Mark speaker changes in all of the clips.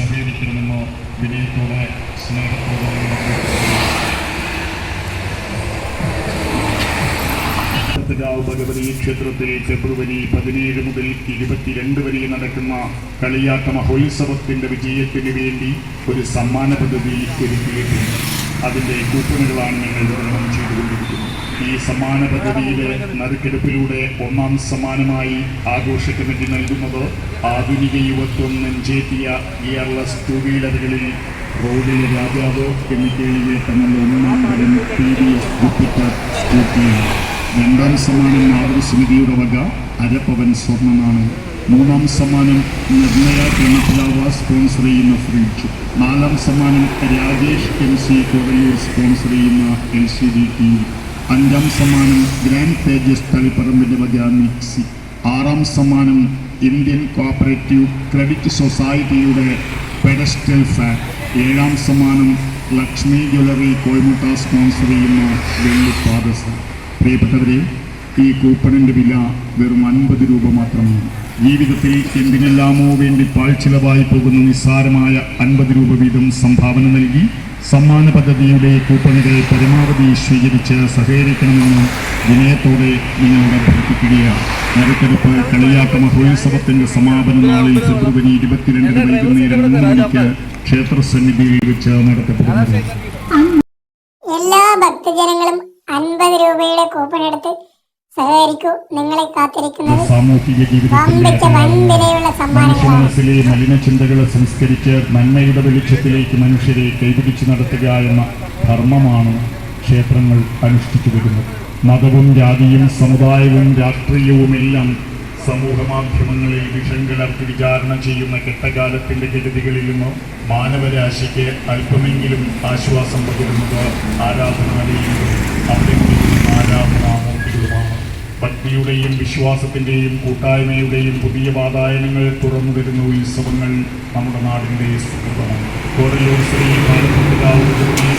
Speaker 1: സഹകരിക്കണമെന്ന് വിനയത്തോടെ സ്നേഹത്തോടെ ഭഗവതി ക്ഷേത്രത്തിൽ ഫെബ്രുവരി പതിനേഴ് മുതൽ ഇരുപത്തിരണ്ട് വരെ നടക്കുന്ന കളിയാട്ട മഹോത്സവത്തിന്റെ വിജയത്തിന് വേണ്ടി ഒരു സമ്മാന പദ്ധതി ഒരുക്കിയിട്ടുണ്ട്. അതിന്റെ കൂപ്പണുകളാണ് ഞങ്ങൾ ഈ സമ്മാന പദ്ധതിയിലെ നറുക്കെടുപ്പിലൂടെ ഒന്നാം സമ്മാനമായി ആഘോഷ കമ്മിറ്റി നൽകുന്നത് ആധുനിക യുവത്വം നെഞ്ചേറ്റിയ ഗിയർലെസ് ടു വീലറുകളിൽ റോഡിലെ രാജാവ് എന്ന് തങ്ങളുടെ ഒന്നാം തരം പി വി ജുപ്പിറ്റർ സ്കൂട്ടിയാണ് രണ്ടാം സമ്മാനം മാതൃസമിതിയുടെ വക അരപ്പവൻ സ്വർണമാണ് മൂന്നാം സമ്മാനം നിർണയ കെണിപ്പിലാവ സ്പോൺസർ ചെയ്യുന്ന ഫ്രിഡ്ജ്. നാലാം സമ്മാനം Rajesh M C Korayur sponsor ചെയ്യുന്ന എൽ സി ഡി ടി അഞ്ചാം സമ്മാനം ഗ്രാൻഡ് തേജസ് തളിപ്പറമ്പിന്റെ വക മിക്സി ആറാം സമ്മാനം ഇന്ത്യൻ കോപ്പറേറ്റീവ് ക്രെഡിറ്റ് സൊസൈറ്റിയുടെ പെഡസ്റ്റൽ ഫാൻ. ഏഴാം സമ്മാനം ലക്ഷ്മി ജ്വല്ലറി കോയമുട്ട സ്പോൺസർ ചെയ്യുന്ന വെള്ളിപ്പാദസം പ്രിയപ്പെട്ടവരെ ഈ കൂപ്പണിന്റെ വില വെറും അൻപത് രൂപ മാത്രമാണ്. ജീവിതത്തിൽ എന്തിനെല്ലാമോ വേണ്ടി പാഴ്ചിലവായി പോകുന്ന നിസ്സാരമായ അൻപത് രൂപ വീതം സംഭാവന നൽകി സമ്മാന പദ്ധതിയുടെ കൂപ്പണുകൾ പരമാവധി സ്വീകരിച്ച് സഹകരിക്കണമെന്ന് വിനയത്തോടെ നിങ്ങളോട് അഭ്യർത്ഥിക്കുകയാണ്. നറുക്കെടുപ്പ് കളിയാട്ട മഹോത്സവത്തിന്റെ സമാപന നാളിൽ ഫെബ്രുവരി ഇരുപത്തിരണ്ടിന് വൈകുന്നേരം മൂന്ന് മണിക്ക് ക്ഷേത്ര സന്നിധിയിൽ വെച്ച് നടത്തപ്പെടുന്നത്.
Speaker 2: എല്ലാ ഭക്തജനങ്ങളും അൻപത് രൂപയുടെ കൂപ്പൺ എടുത്ത് സഹകരിക്കൂ. നിങ്ങളെ കാത്തിരിക്കുന്നത്
Speaker 1: സാമൂഹിക
Speaker 2: വമ്പിച്ച
Speaker 1: ജീവിതത്തിന്റെ
Speaker 2: വൻവിലയുള്ള
Speaker 1: മലിനചിന്തകളെ സംസ്കരിച്ച് നന്മയുടെ വെളിച്ചത്തിലേക്ക് മനുഷ്യരെ കൈപിടിച്ചു നടത്തുക എന്ന ധർമ്മമാണ് ക്ഷേത്രങ്ങൾ അനുഷ്ഠിച്ചു വരുന്നത്. മതവും ജാതിയും സമുദായവും രാഷ്ട്രീയവുമെല്ലാം സമൂഹ മാധ്യമങ്ങളിൽ വിഷം കലർത്തി വിചാരണ ചെയ്യുന്ന കെട്ടകാലത്തിന്റെ കെടുതികളിൽ നിന്ന് മാനവരാശിക്ക് അല്പമെങ്കിലും ആശ്വാസം പകരുന്നത് ആരാധനാലയങ്ങളും അവിടെ ഭക്തിയുടെയും വിശ്വാസത്തിന്റെയും കൂട്ടായ്മയുടെയും പുതിയ വാതായനങ്ങൾ തുറന്നു വരുന്ന ഉത്സവങ്ങൾ നമ്മുടെ നാടിന്റെ സുഹൃതമാണ്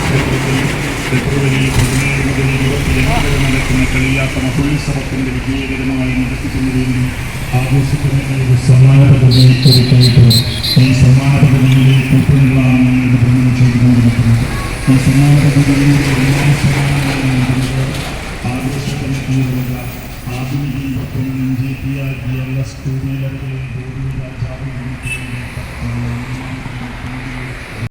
Speaker 1: ക്ഷേത്രത്തിൽ ഫെബ്രുവരി പതിനേഴ് മുതൽ ഇരുപത്തിരണ്ട് വരെ നടക്കുന്ന കളിയാത്ത മഹോത്സവത്തിന്റെ വിജയകരമായി നടത്തിക്കുന്നതിന് ഒരു ഈ സമ്മാന പദ്ധതിയിലെ കൂപ്പണുകളാണ് ഞങ്ങൾ വിതരണം ചെയ്തുകൊണ്ടിരിക്കുന്നത്. ഈ സമ്മാന പദ്ധതിയിലൂടെ എല്ലാ நீளத்தில் பூமி